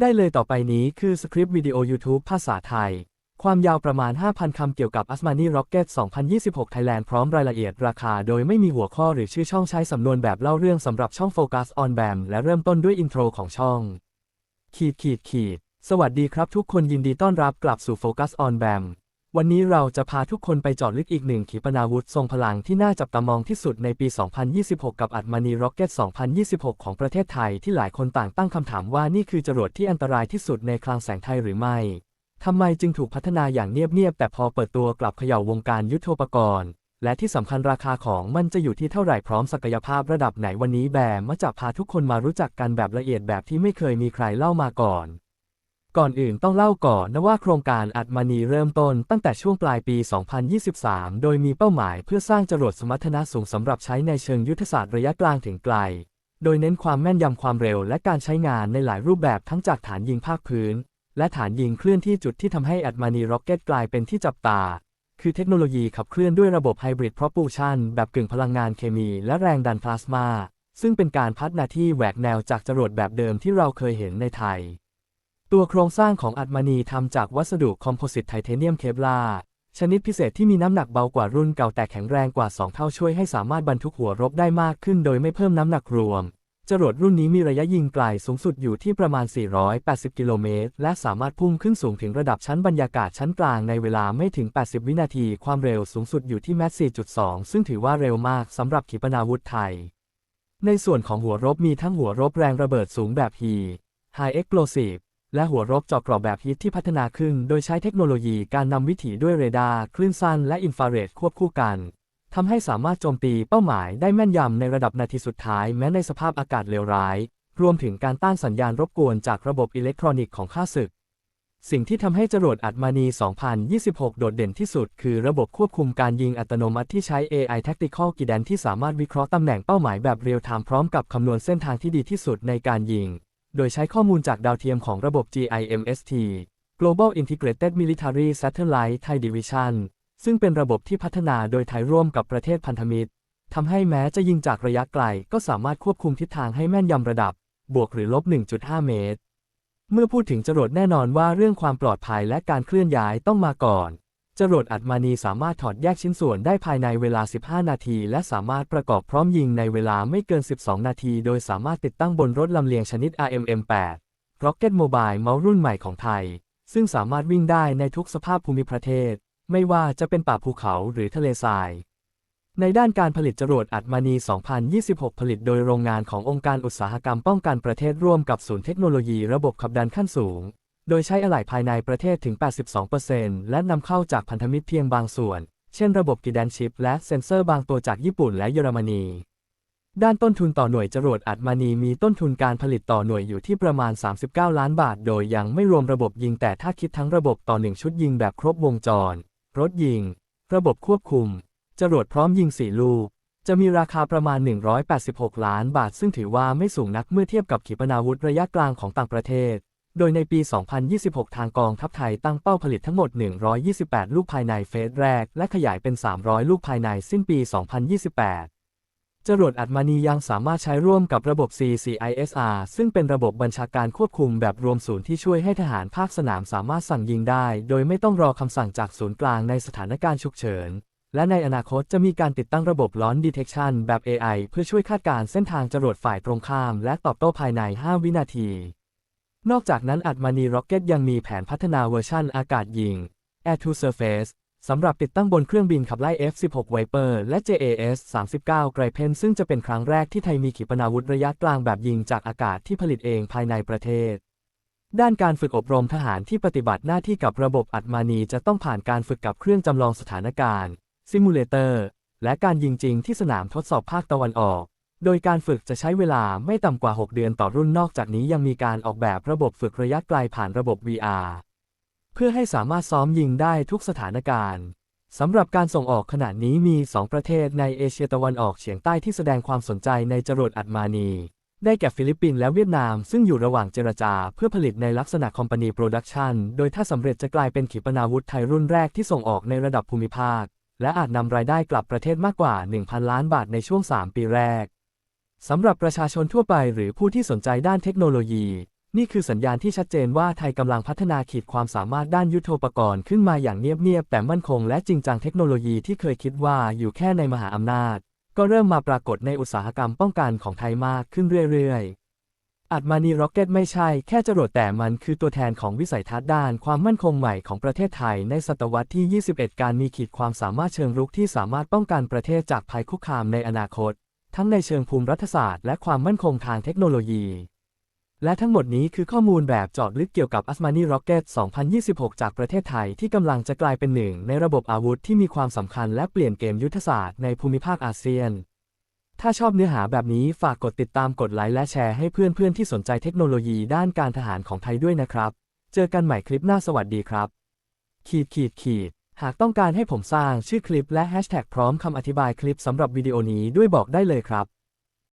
ได้เลยต่อไปนี้คือสคริปต์วิดีโอ YouTube ภาษาไทย ความยาวประมาณ 5,000 คำเกี่ยวกับ Asmani Rocket 2026 Thailand พร้อมรายละเอียดราคาโดยไม่มีหัวข้อหรือชื่อช่องใช้สำนวนแบบเล่าเรื่องสำหรับช่อง Focus on BAM และเริ่มต้นด้วยอินโทรของช่อง ขีดขีดขีด สวัสดีครับทุกคนยินดีต้อนรับกลับสู่ Focus on BAM วันนี้เราจะพาทุกคนไปจอดลึกอีกหนึ่งขีปนาวุธทรงพลังที่น่าจับตามองที่สุดในปี 2026 กับอัดมานีร็อกเก็ต 2026 ของประเทศไทยที่หลายคนต่างตั้งคำถามว่านี่คือจรวดที่อันตรายที่สุดในคลังแสงไทยหรือไม่ ทำไมจึงถูกพัฒนาอย่างเงียบๆแต่พอเปิดตัวกลับเขย่าวงการยุทโธปกรณ์ และที่สำคัญราคาของมันจะอยู่ที่เท่าไหร่พร้อมศักยภาพระดับไหนวันนี้แบมมาจะพาทุกคนมารู้จักกันแบบละเอียดแบบที่ไม่เคยมีใครเล่ามาก่อน ก่อนอื่นต้องเล่าก่อนนะว่าโครงการอัดมานีเริ่มต้นตั้งแต่ช่วงปลายปี 2023 โดยมีเป้าหมายเพื่อสร้างจรวดสมรรถนะสูงสำหรับใช้ในเชิงยุทธศาสตร์ระยะกลางถึงไกล โดยเน้นความแม่นยำความเร็วและการใช้งานในหลายรูปแบบทั้งจากฐานยิงภาคพื้น และฐานยิงเคลื่อนที่จุดที่ทำให้อัดมานีร็อกเก็ตกลายเป็นที่จับตา คือเทคโนโลยีขับเคลื่อนด้วยระบบไฮบริดพรอปูชันแบบกึ่งพลังงานเคมีและแรงดันพลาสมาซึ่งเป็นการพัฒนาที่แหวกแนวจากจรวดแบบเดิมที่เราเคยเห็นในไทย ตัวโครงสร้างของอัดมานีทำจากวัสดุคอมโพสิตไทเทเนียมเคปลาร์ชนิดพิเศษที่มีน้ำหนักเบากว่ารุ่นเก่าแต่แข็งแรงกว่า 2 เท่าช่วยให้สามารถบรรทุกหัวรบได้มากขึ้นโดยไม่เพิ่มน้ำหนักรวม จรวดรุ่นนี้มีระยะยิงไกลสูงสุดอยู่ที่ประมาณ 480 กิโลเมตร และสามารถพุ่งขึ้นสูงถึงระดับชั้นบรรยากาศชั้นกลางในเวลาไม่ถึง 80 วินาที ความเร็วสูงสุดอยู่ที่แมส4.2 ซึ่งถือว่าเร็วมากสำหรับขีปนาวุธไทย ในส่วนของหัวรบมีทั้งหัวรบแรงระเบิดสูงแบบ H High Explosive และหัวรบเจาะกรอบแบบฮิตที่พัฒนาขึ้น โดยใช้เทคโนโลยีการนำวิถีด้วยเรดาร์คลื่นสั้นและอินฟราเรดควบคู่กันทำให้สามารถโจมตีเป้าหมายได้แม่นยำในระดับนาทีสุดท้ายแม้ในสภาพอากาศเลวร้าย รวมถึงการต้านสัญญาณรบกวนจากระบบอิเล็กทรอนิกส์ของข้าศึก สิ่งที่ทำให้จรวดอัดมานี 2026 โดดเด่นที่สุด คือระบบควบคุมการยิงอัตโนมัติที่ใช้ AI Tactical g u i d a n ที่สามารถวิเคราะห์ตำแหน่งเป้าหมายแบบเรียลไทม์พร้อมกับคำนวณเส้นทางที่ดีที่สุดในการยิง โดยใช้ข้อมูลจากดาวเทียมของระบบ GIMST Global Integrated Military Satellite Thai Division ซึ่งเป็นระบบที่พัฒนาโดยไทยร่วมกับประเทศพันธมิตรทำให้แม้จะยิงจากระยะไกลก็สามารถควบคุมทิศทางให้แม่นยำระดับ บวกหรือลบ 1.5 เมตร เมื่อพูดถึงจรวดแน่นอนว่าเรื่องความปลอดภัยและการเคลื่อนย้ายต้องมาก่อน จรวดอัดมานีสามารถถอดแยกชิ้นส่วนได้ภายในเวลา 15 นาที และสามารถประกอบพร้อมยิงในเวลาไม่เกิน 12 นาที โดยสามารถติดตั้งบนรถลำเลียงชนิด RMM8 Rocket Mobile เมาส์รุ่นใหม่ของไทย ซึ่งสามารถวิ่งได้ในทุกสภาพภูมิประเทศ ไม่ว่าจะเป็นป่าภูเขาหรือทะเลทราย ในด้านการผลิตจรวดอัดมานี 2026 ผลิตโดยโรงงานขององค์การอุตสาหกรรมป้องกันประเทศร่วมกับศูนย์เทคโนโลยีระบบขับดันขั้นสูง โดยใช้อะไหล่ภายในประเทศถึง 82%และนำเข้าจากพันธมิตรเพียงบางส่วน เช่นระบบกิดันชิปและเซ็นเซอร์บางตัวจากญี่ปุ่นและเยอรมนี ด้านต้นทุนต่อหน่วยจรวดอัดมานีมีต้นทุนการผลิตต่อหน่วยอยู่ที่ประมาณ 39 ล้านบาท โดยยังไม่รวมระบบยิงแต่ถ้าคิดทั้งระบบต่อหนึ่งชุดยิงแบบครบวงจร รถยิง ระบบควบคุม จรวดพร้อมยิง4ลูกจะมีราคาประมาณ 186 ล้านบาท ซึ่งถือว่าไม่สูงนักเมื่อเทียบกับขีปนาวุธระยะกลางของต่างประเทศ โดยในปี 2026 ทางกองทัพไทยตั้งเป้าผลิตทั้งหมด 128 ลูกภายในเฟสแรก และขยายเป็น 300 ลูกภายในสิ้นปี 2028จรวดอัดมานียังสามารถใช้ร่วมกับระบบ CCISR ซึ่งเป็นระบบบัญชาการควบคุมแบบรวมศูนย์ที่ช่วยให้ทหารภาคสนามสามารถสั่งยิงได้ โดยไม่ต้องรอคำสั่งจากศูนย์กลางในสถานการณ์ฉุกเฉิน และในอนาคตจะมีการติดตั้งระบบ Launch Detection แบบ AI เพื่อช่วยคาดการณ์เส้นทางจรวดฝ่ายตรงข้าม และตอบโต้ภายใน 5 วินาที นอกจากนั้นอัดมานีร็อกเก็ตยังมีแผนพัฒนาเวอร์ชันอากาศยิง Air to Surface สำหรับติดตั้งบนเครื่องบินขับไล่ F-16 Viper และ JAS 39 Gripen ซึ่งจะเป็นครั้งแรกที่ไทยมีขีปนาวุธระยะกลางแบบยิงจากอากาศที่ผลิตเองภายในประเทศ ด้านการฝึกอบรมทหารที่ปฏิบัติหน้าที่กับระบบอัดมานีจะต้องผ่านการฝึกกับเครื่องจำลองสถานการณ์ซิมูเลเตอร์และการยิงจริงที่สนามทดสอบภาคตะวันออก โดยการฝึกจะใช้เวลาไม่ต่ำกว่า 6 เดือนต่อรุ่นนอกจากนี้ยังมีการออกแบบระบบฝึกระยะไกลผ่านระบบ VR เพื่อให้สามารถซ้อมยิงได้ทุกสถานการณ์สำหรับการส่งออกขณะนี้มี 2 ประเทศในเอเชียตะวันออกเฉียงใต้ที่แสดงความสนใจในจรวดอัดมานี ได้แก่ฟิลิปปินส์และเวียดนาม ซึ่งอยู่ระหว่างเจรจาเพื่อผลิตในลักษณะคอมพานีโปรดักชันโดยถ้าสำเร็จจะกลายเป็นขีปนาวุธไทยรุ่นแรกที่ส่งออกในระดับภูมิภาค และอาจนำรายได้กลับประเทศมากกว่า 1,000 ล้านบาทในช่วง 3 ปีแรก สำหรับประชาชนทั่วไปหรือผู้ที่สนใจด้านเทคโนโลยี นี่คือสัญญาณที่ชัดเจนว่าไทยกำลังพัฒนาขีดความสามารถด้านยุทโธปกรณ์ขึ้นมาอย่างเงียบๆแต่มั่นคงและจริงจังเทคโนโลยีที่เคยคิดว่าอยู่แค่ในมหาอำนาจ ก็เริ่มมาปรากฏในอุตสาหกรรมป้องกันของไทยมากขึ้นเรื่อยๆ อัดมานีร็อกเก็ตไม่ใช่แค่จรวดแต่มันคือตัวแทนของวิสัยทัศน์ด้านความมั่นคงใหม่ของประเทศไทยในศตวรรษที่ 21 การมีขีดความสามารถเชิงรุกที่สามารถป้องกันประเทศจากภัยคุกคามในอนาคต ทั้งในเชิงภูมิรัฐศาสตร์และความมั่นคงทางเทคโนโลยี และทั้งหมดนี้คือข้อมูลแบบเจาะลึกเกี่ยวกับ Asmani Rocket 2026 จากประเทศไทยที่กำลังจะกลายเป็นหนึ่งในระบบอาวุธที่มีความสำคัญและเปลี่ยนเกมยุทธศาสตร์ในภูมิภาคอาเซียน ถ้าชอบเนื้อหาแบบนี้ฝากกดติดตามกดไลค์และแชร์ให้เพื่อนๆที่สนใจเทคโนโลยีด้านการทหารของไทยด้วยนะครับ เจอกันใหม่คลิปหน้าสวัสดีครับ ขีดขีดขีด หากต้องการให้ผมสร้างชื่อคลิปและแฮชแท็กพร้อมคำอธิบายคลิปสำหรับวิดีโอนี้ด้วยบอกได้เลยครับ